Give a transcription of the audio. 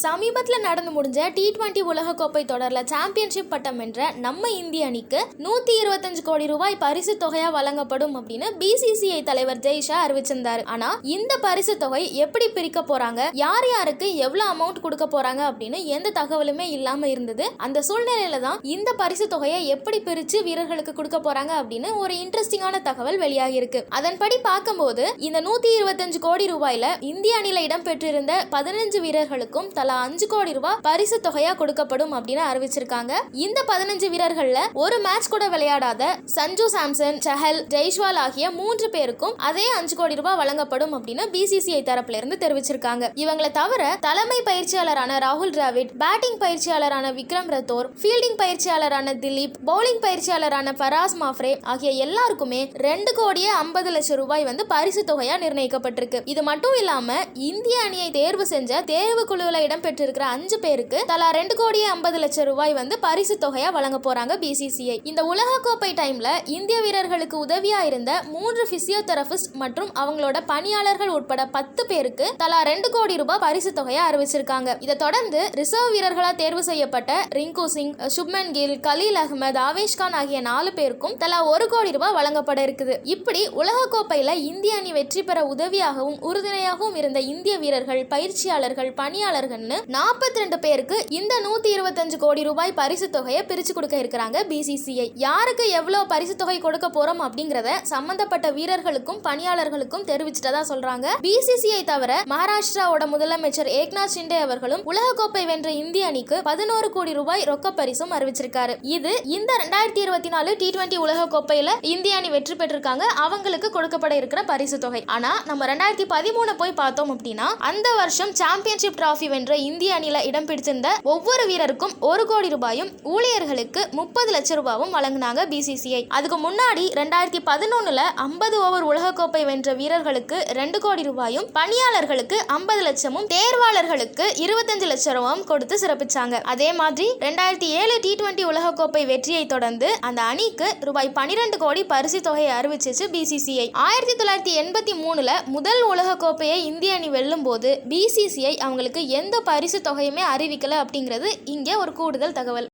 சமீபத்தில் நடந்து முடிஞ்ச டி டுவெண்ட்டி உலகக்கோப்பை தொடரில் சாம்பியன்ஷிப் பட்டம் வென்ற நம்ம இந்திய அணிக்கு நூற்றி இருபத்தஞ்சு கோடி ரூபாய் பரிசு தொகையாக வழங்கப்படும் அப்படின்னு பிசிசிஐ தலைவர் ஜெய்ஷா அறிவிச்சிருந்தார். ஆனால் இந்த பரிசு தொகை எப்படி பிரிக்க போறாங்க? யார் யாருக்கு எவ்வளோ அமௌண்ட் கொடுக்க போறாங்க அப்படின்னு எந்த தகவலுமே இல்லாமல் இருந்தது. அந்த சூழ்நிலையில தான் இந்த பரிசு தொகையை எப்படி பிரித்து வீரர்களுக்கு கொடுக்க போறாங்க அப்படின்னு ஒரு இன்ட்ரெஸ்டிங்கான தகவல் வெளியாகி இருக்கு அதன்படி பார்க்கும்போது இந்த நூற்றி இருபத்தஞ்சு கோடி ரூபாயில இந்திய அணியில் இடம்பெற்றிருந்த பதினஞ்சு வீரர்களுக்கும் தலா அஞ்சு கோடி ரூபாய் பரிசு தொகையா கொடுக்கப்படும் அப்படின்னு அறிவிச்சிருக்காங்க. இந்த பதினஞ்சு வீரர்கள்ல ஒரு மேட்ச் கூட விளையாடாத சஞ்சு சாம்சன் சஹல் ஜெய்ஷ்வால் ஆகிய மூன்று பேருக்கும் அதே அஞ்சு கோடி ரூபாய் வழங்கப்படும் அப்படின்னு பிசிசிஐ தரப்புல இருந்து தெரிவிச்சிருக்காங்க. இவங்களை தவிர தலைமை பயிற்சியாளரான ராகுல் டிராவிட் பேட்டிங் பயிற்சியாளரான விக்ரம் ரத்தோர் ஃபீல்டிங் பயிற்சியாளரான திலீப் பவுலிங் பயிற்சியாளரான ஃபராஸ் மாஃப்ரே ஆகிய எல்லாருக்குமே ரெண்டு கோடியே ஐம்பது லட்சம் ரூபாய் வந்து பரிசு தொகையா நிர்ணயிக்கப்பட்டிருக்கு. இது மட்டும் இல்லாம இந்திய அணியை தேர்வு செஞ்ச தேர்வு குழுவில் இடம்பெற்றிருக்கிற அஞ்சு பேருக்கு தலா ரெண்டு கோடியே ஐம்பது லட்சம் ரூபாய் வந்து பரிசு தொகையா வழங்க போறாங்க பிசிசிஐ இந்த உலகக்கோப்பை டைம்ல இந்திய வீரர்களுக்கு உதவியா இருந்த மூன்று பிசியோதெரபிஸ்ட் மற்றும் அவங்களோட பணியாளர்கள் உட்பட பத்து பேருக்கு தலா ரெண்டு கோடி ரூபாய் பரிசு தொகையா அறிவிச்சிருக்காங்க. இதை தொடர்ந்து ரிசர்வ் வீரர்களா தேர்வு செய்யப்பட்ட ரிங்கு சிங் சுப்மன் கில் கலீல் அகமது ஆவேஷ் கான் ஆகிய நாலு பேருக்கும் தலா ஒரு கோடி ரூபாய் வழங்கப்பட இருக்குது. இப்படி உலகக்கோப்பையில இந்திய அணி வெற்றி பெற உதவியாகவும் உறுதுணையாகவும் இருந்த இந்திய வீரர்கள் பயிற்சியாளர்கள் பணியாளர்கள் பணியாளர்கள்னு நாற்பத்தி ரெண்டு பேருக்கு இந்த நூத்தி இருபத்தஞ்சு கோடி ரூபாய் பரிசு தொகையை பிரிச்சு கொடுக்க இருக்கிறாங்க பிசிசிஐ யாருக்கு எவ்வளவு பரிசு தொகை கொடுக்க போறோம் அப்படிங்கறத சம்பந்தப்பட்ட வீரர்களுக்கும் பணியாளர்களுக்கும் தெரிவிச்சிட்டதா சொல்றாங்க பிசிசிஐ தவிர மகாராஷ்டிராவோட முதலமைச்சர் ஏக்நாத் ஷிண்டே அவர்களும் உலகக்கோப்பை வென்ற இந்திய அணிக்கு பதினோரு கோடி ரூபாய் ரொக்க பரிசும் அறிவிச்சிருக்காரு. இது இந்த ரெண்டாயிரத்தி இருபத்தி நாலு டி டுவெண்ட்டி உலகக்கோப்பையில இந்திய அணி வெற்றி பெற்றிருக்காங்க. அவங்களுக்கு கொடுக்கப்பட இருக்கிற பரிசு தொகை. ஆனா நம்ம ரெண்டாயிரத்தி பதிமூணு போய் பார்த்தோம் அப்படின்னா அந்த வருஷம் சாம்பியன்ஷிப் டிராஃபி வென்ற இந்திய அணியில் இடம் பிடித்திருந்த ஒவ்வொரு வீரருக்கும் ஒரு கோடி ரூபாயும் ஊழியர்களுக்கு முப்பது லட்சம் ரூபாயும் வழங்கினாங்க பிசிசிஐ அதுக்கு முன்னாடி ரெண்டாயிரத்தி பதினொன்னுல ஐம்பது ஓவர் உலகக்கோப்பை வென்ற வீரர்களுக்கு ரெண்டு கோடி ரூபாயும் பணியாளர்களுக்கு ஐம்பது லட்சமும் தேர்வாளர்களுக்கு இருபத்தஞ்சு லட்சம் ரூபாயும் கொடுத்து சிறப்பிச்சாங்க. அதே மாதிரி ரெண்டாயிரத்தி ஏழு டி டுவெண்டி உலகக்கோப்பை வெற்றியை தொடர்ந்து அந்த அணிக்கு ரூபாய் பனிரெண்டு கோடி பரிசு தொகையை அறிவிச்சிச்சு பிசிசிஐ ஆயிரத்தி தொள்ளாயிரத்தி எண்பத்தி மூணுல முதல் உலகக்கோப்பையை இந்திய அணி வெல்லும் போது பிசிசிஐ அவங்களுக்கு எந்த பரிசு தொகையுமே அறிவிக்கலை அப்படிங்கிறது இங்கே ஒரு கூடுதல் தகவல்.